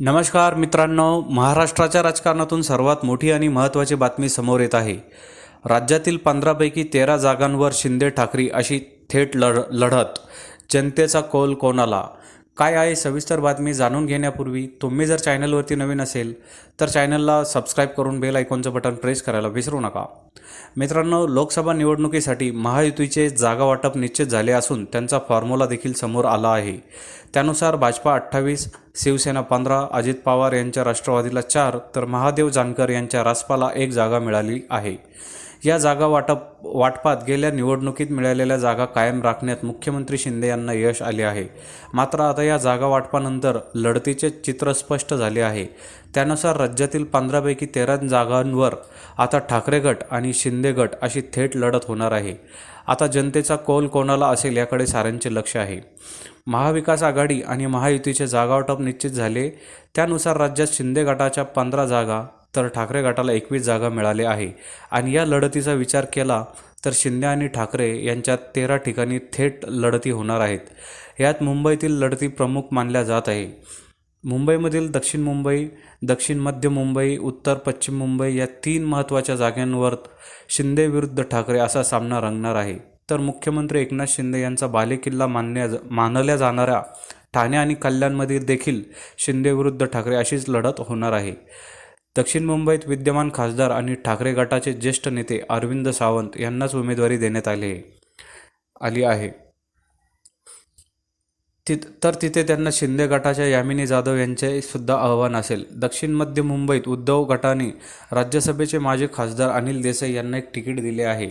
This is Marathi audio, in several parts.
नमस्कार मित्रांनो महाराष्ट्राच्या राजकारणातून सर्वात मोठी आणि महत्त्वाची बातमी समोर येत आहे. राज्यातील पंधरापैकी तेरा जागांवर शिंदे ठाकरे अशी थेट लढ लढत. जनतेचा कौल कोणाला? काय आहे सविस्तर बातमी जाणून घेण्यापूर्वी तुम्ही जर चॅनलवरती नवीन असेल तर चॅनलला सबस्क्राईब करून बेल आयकॉनचं बटन प्रेस करायला विसरू नका. मित्रांनो लोकसभा निवडणुकीसाठी महायुतीचे जागा वाटप निश्चित झाले असून त्यांचा फॉर्म्युला देखील समोर आला आहे. त्यानुसार भाजपा अठ्ठावीस शिवसेना पंधरा अजित पवार यांच्या राष्ट्रवादीला चार तर महादेव जानकर यांच्या रासपाला एक जागा मिळाली आहे. या जागा वाटप वाटपात गेल्या निवडणुकीत मिळालेल्या जागा कायम राखण्यात मुख्यमंत्री शिंदे यांना यश आले आहे. मात्र आता या जागा वाटपानंतर लढतीचे चित्र स्पष्ट झाले आहे. त्यानुसार राज्यातील पंधरापैकी तेरा जागांवर आता ठाकरे गट आणि शिंदे गट अशी थेट लढत होणार आहे. आता जनतेचा कौल कोणाला असेल याकडे साऱ्यांचे लक्ष आहे. महाविकास आघाडी आणि महायुतीचे जागावाटप निश्चित झाले. त्यानुसार राज्यात शिंदे गटाच्या पंधरा जागा तर ठाकरे गटाला एकवीस जागा मिळाले आहे. आणि या लढतीचा विचार केला तर शिंदे आणि ठाकरे यांच्यात तेरा ठिकाणी थेट लढती होणार आहेत. यात मुंबईतील लढती प्रमुख मानल्या जात आहे. मुंबईमधील दक्षिण मुंबई दक्षिण मध्य मुंबई उत्तर पश्चिम मुंबई या तीन महत्त्वाच्या जागांवर शिंदे विरुद्ध ठाकरे असा सामना रंगणार आहे. तर मुख्यमंत्री एकनाथ शिंदे यांचा बालेकिल्ला मानण्या मानल्या जाणाऱ्या ठाणे आणि कल्याणमध्ये देखील शिंदे विरुद्ध ठाकरे अशीच लढत होणार आहे. दक्षिण मुंबईत विद्यमान खासदार आणि ठाकरे गटाचे ज्येष्ठ नेते अरविंद सावंत यांनाच उमेदवारी देण्यात आली आली आहे. तिथ तर तिथे त्यांना शिंदे गटाच्या यामिनी जाधव यांचे सुद्धा आव्हान असेल. दक्षिण मध्य मुंबईत उद्धव गटाने राज्यसभेचे माजी खासदार अनिल देसाई यांना एक तिकीट दिले आहे.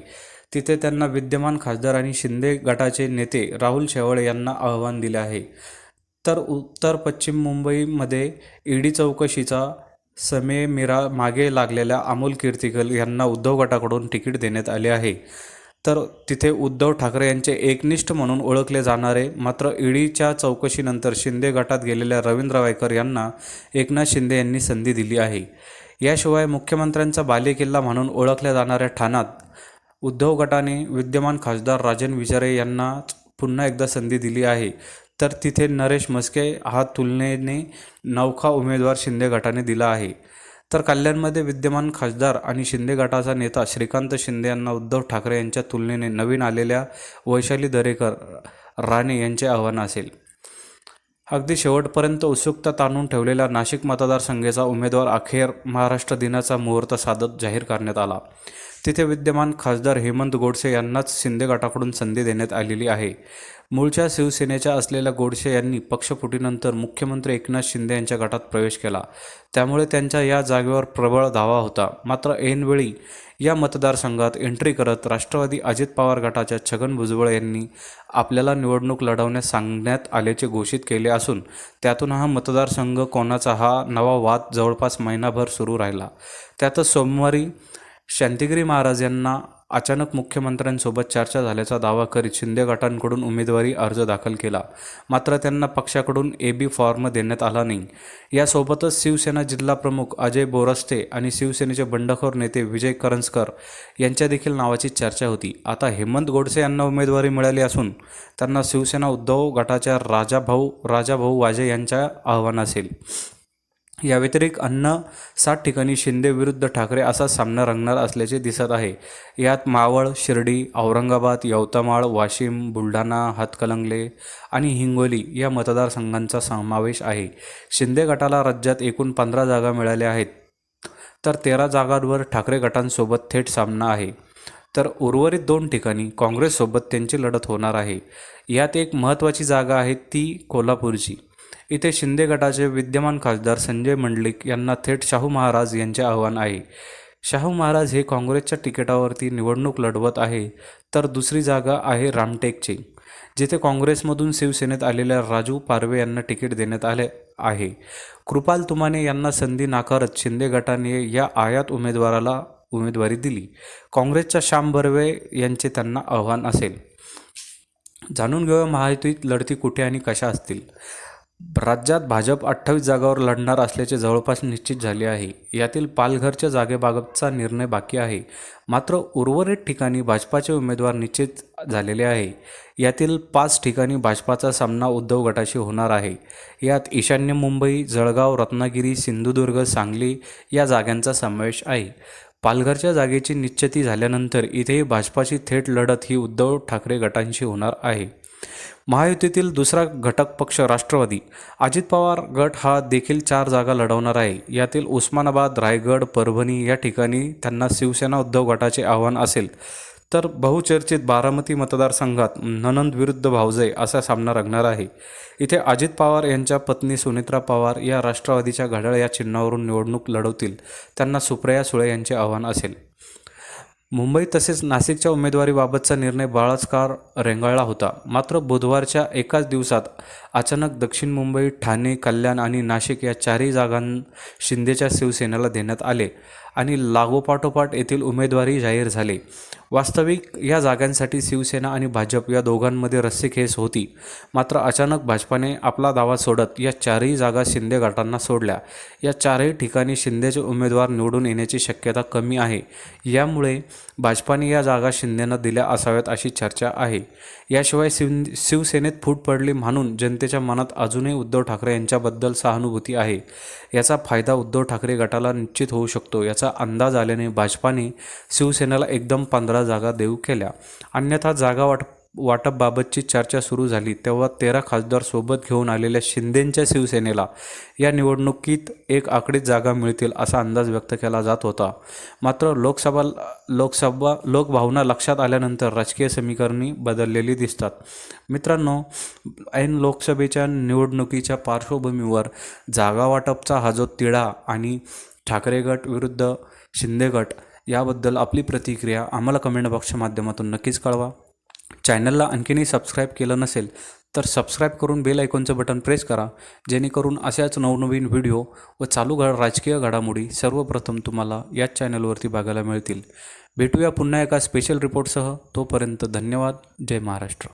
तिथे त्यांना विद्यमान खासदार आणि शिंदे गटाचे नेते राहुल शेवाळे यांना आव्हान दिले आहे. तर उत्तर पश्चिम मुंबईमध्ये ईडी चौकशीचा समे मीरा मागे लागलेल्या अमोल कीर्तिकल यांना उद्धव गटाकडून तिकीट देण्यात आले आहे. तर तिथे उद्धव ठाकरे यांचे एकनिष्ठ म्हणून ओळखले जाणारे मात्र ईडीच्या चौकशीनंतर शिंदे गटात गेलेल्या रवींद्र वायकर यांना एकनाथ शिंदे यांनी संधी दिली आहे. याशिवाय मुख्यमंत्र्यांचा बालेकिल्ला म्हणून ओळखल्या जाणाऱ्या ठाण्यात उद्धव गटाने विद्यमान खासदार राजन विचारे यांना पुन्हा एकदा संधी दिली आहे. तर तिथे नरेश म्हस्के हा तुलनेने नौखा उमेदवार शिंदे गटाने दिला आहे. तर कल्याणमध्ये विद्यमान खासदार आणि शिंदे गटाचा नेता श्रीकांत शिंदे यांना उद्धव ठाकरे यांच्या तुलनेने नवीन आलेल्या वैशाली दरेकर राणे यांचे आव्हान असेल. अगदी शेवटपर्यंत उत्सुकता ताणून ठेवलेल्या नाशिक मतदारसंघाचा उमेदवार अखेर महाराष्ट्र दिनाचा मुहूर्त साधत जाहीर करण्यात आला. तिथे विद्यमान खासदार हेमंत गोडसे यांनाच शिंदे गटाकडून संधी देण्यात आलेली आहे. मूळच्या शिवसेनेच्या असलेल्या गोडसे यांनी पक्षफुटीनंतर मुख्यमंत्री एकनाथ शिंदे यांच्या गटात प्रवेश केला. त्यामुळे त्यांच्या या जागेवर प्रबळ धावा होता. मात्र ऐनवेळी या मतदारसंघात एंट्री करत राष्ट्रवादी अजित पवार गटाच्या छगन भुजबळ यांनी आपल्याला निवडणूक लढवण्यास सांगण्यात आल्याचे घोषित केले असून त्यातून हा मतदारसंघ कोणाचा हा नवा वाद जवळपास महिनाभर सुरू राहिला. त्यातच सोमवारी शांतिगिरी महाराज यांना अचानक मुख्यमंत्र्यांसोबत चर्चा झाल्याचा दावा करीत शिंदे गटांकडून उमेदवारी अर्ज दाखल केला. मात्र त्यांना पक्षाकडून ए बी फॉर्म देण्यात आला नाही. यासोबतच शिवसेना जिल्हाप्रमुख अजय बोरस्ते आणि शिवसेनेचे बंडखोर नेते विजय करंजकर यांच्या देखील नावाची चर्चा होती. आता हेमंत गोडसे यांना उमेदवारी मिळाली असून त्यांना शिवसेना उद्धव गटाच्या राजाभाऊ राजाभाऊ वाजे यांच्या आव्हान असेल. या व्यतिरिक्त अन्न सात ठिकाणी शिंदे विरुद्ध ठाकरे असा सामना रंगणार असल्याचे दिसत आहे. यात मावळ शिर्डी औरंगाबाद यवतमाळ वाशिम बुलढाणा हातकलंगले आणि हिंगोली या मतदारसंघांचा समावेश आहे. शिंदे गटाला राज्यात एकूण पंधरा जागा मिळाल्या आहेत. तर तेरा जागांवर ठाकरे गटांसोबत थेट सामना आहे. तर उर्वरित दोन ठिकाणी काँग्रेससोबत त्यांची लढत होणार आहे. यात एक महत्त्वाची जागा आहे ती कोल्हापूरची. इथे शिंदे गटाचे विद्यमान खासदार संजय मंडलिक यांना थेट शाहू महाराज यांचे आव्हान आहे. शाहू महाराज हे काँग्रेसच्या तिकिटावरती निवडणूक लढवत आहे तर दुसरी जागा आहे रामटेकची जिथे काँग्रेसमधून शिवसेनेत आलेल्या राजू पारवे यांना तिकीट देण्यात आले आहे. कृपाल तुमाने यांना संधी नाकारत शिंदे गटाने या आयात उमेदवाराला उमेदवारी दिली. काँग्रेसच्या श्याम बर्वे यांचे त्यांना आव्हान असेल. जाणून घेऊया महायुतीत लढती कुठे आणि कशा असतील? राज्यात भाजप अठ्ठावीस जागांवर लढणार असल्याचे जवळपास निश्चित झाले आहे. यातील पालघरच्या जागेबाबतचा निर्णय बाकी आहे. मात्र उर्वरित ठिकाणी भाजपाचे उमेदवार निश्चित झालेले आहे. यातील पाच ठिकाणी भाजपाचा सामना उद्धव गटाशी होणार आहे. यात ईशान्य मुंबई जळगाव रत्नागिरी सिंधुदुर्ग सांगली या जागांचा समावेश आहे. पालघरच्या जागेची निश्चिती झाल्यानंतर इथेही भाजपाची थेट लढत ही उद्धव ठाकरे गटांशी होणार आहे. महायुतीतील दुसरा घटक पक्ष राष्ट्रवादी. अजित पवार गट हा देखील चार जागा लढवणार आहे. यातील उस्मानाबाद रायगड परभणी या ठिकाणी त्यांना शिवसेना उद्धव गटाचे आव्हान असेल. तर बहुचर्चित बारामती मतदारसंघात ननंद विरुद्ध भावजय असा सामना रंगणार आहे. इथे अजित पवार यांच्या पत्नी सुनित्रा पवार या राष्ट्रवादीच्या घड्याळ या चिन्हावरून निवडणूक लढवतील. त्यांना सुप्रिया सुळे यांचे आव्हान असेल. मुंबई तसेच नाशिकच्या उमेदवारीबाबतचा निर्णय बराच काळ रेंगाळला होता. मात्र बुधवारच्या एकाच दिवसात अचानक दक्षिण मुंबई ठाणे कल्याण आणि नाशिक या चारही जागां शिंदेच्या शिवसेनेला देण्यात आले. आणि लागोपाठोपाठ येथील उमेदवारी जाहीर झाले. वास्तविक या जागांसाठी शिवसेना आणि भाजप या दोघांमध्ये रस्सीखेच होती. मात्र अचानक भाजपाने आपला दावा सोडत या चारही जागा शिंदे गटांना सोडल्या. या चारही ठिकाणी शिंदेचे उमेदवार निवडून येण्याची शक्यता कमी आहे. यामुळे भाजपाने या जागा शिंदेना दिल्या असाव्यात अशी चर्चा आहे. याशिवाय शिव शिवसेनेत फूट पडली म्हणून जनतेच्या मनात अजूनही उद्धव ठाकरे यांच्याबद्दल सहानुभूती आहे. याचा फायदा उद्धव ठाकरे गटाला निश्चित होऊ शकतो याचा याचा अंदाज आल्याने भाजपाने शिवसेनेला एकदम पंधरा जागा देऊ केल्या. अन्यथा जागा वाटप वाटपबाबतची चर्चा सुरू झाली. तेव्हा तेरा खासदार सोबत घेऊन आलेल्या शिंदेंच्या शिवसेनेला या निवडणुकीत एक आकडीत जागा मिळतील असा अंदाज व्यक्त केला जात होता. मात्र लोकसभा लोकसभा लोकभावना लक्षात आल्यानंतर राजकीय समीकरणी बदललेली दिसतात. मित्रांनो ऐन लोकसभेच्या निवडणुकीच्या पार्श्वभूमीवर जागा वाटपचा हा जो तिढा आणि ठाकरे गट विरुद्ध शिंदे गट याबद्दल आपली प्रतिक्रिया आम्हाला कमेंट बॉक्सच्या माध्यमातून नक्कीच कळवा. चॅनलला आणखीनही सबस्क्राईब केलं नसेल तर सबस्क्राईब करून बेल आयकॉनचं बटन प्रेस करा जेणेकरून अशाच नवनवीन व्हिडिओ व चालू घड राजकीय घडामोडी सर्वप्रथम तुम्हाला याच चॅनलवरती बघायला मिळतील. भेटूया पुन्हा एका स्पेशल रिपोर्टसह तोपर्यंत धन्यवाद. जय महाराष्ट्र.